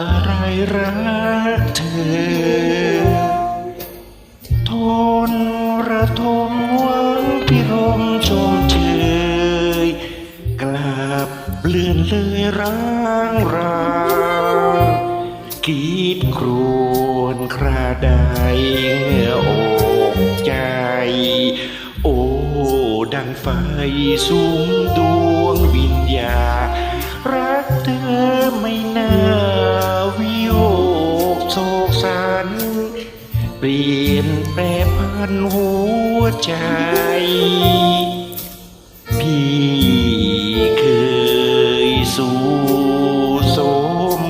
อะไรรักเธอ ทนระทมหวังพิรมชมเชยกลับเปลื่อนเลยร่างรากรีดครวนคราดายเงื่ออกใจ โอ้ ดังไฟสูงดู กโศกสันเปลี่ยนแปรพันหัวใจ พี่เคยสู่สม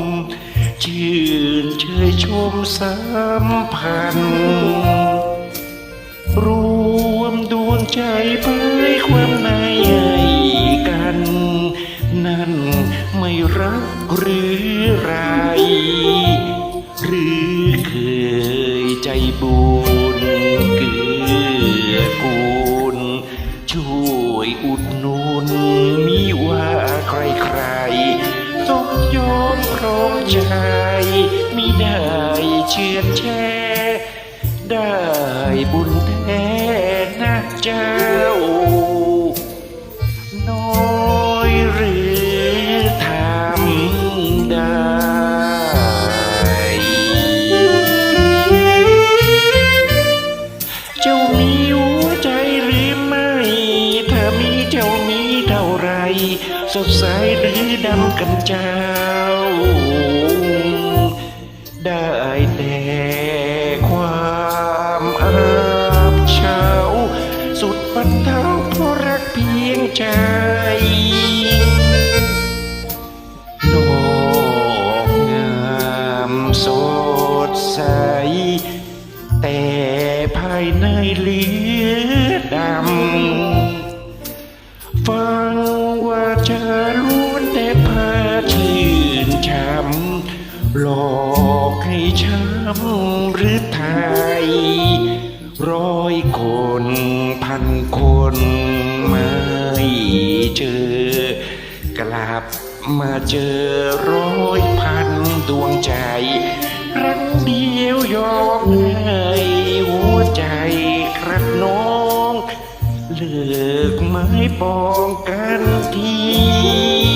ชื่นเชยชมสัมพันรวมดวงใจเผยความในให้กัน นั่นไม่รักหรือไร หรือเคยใจบุญเกื้อกูล ช่วยอุดหนุนมิว่าใครใครสมยอมพร้อมใจมิได้เชื่อแช่ได้บุญแท้นะเจ้า สดใสหรือดำกันเจ้า ได้แต่ความอับเฉาสุดบรรเทาเพราะรักเพียงใจนอกงามสดใส แต่ภายในหลืำหรือไทย ร้อยคนพันคนไม่เจอกลับมาเจอร้อยพันดวงใจ รั้งเดียวยอมให้หัวใจครับน้อง เลิกไม้ปองกันที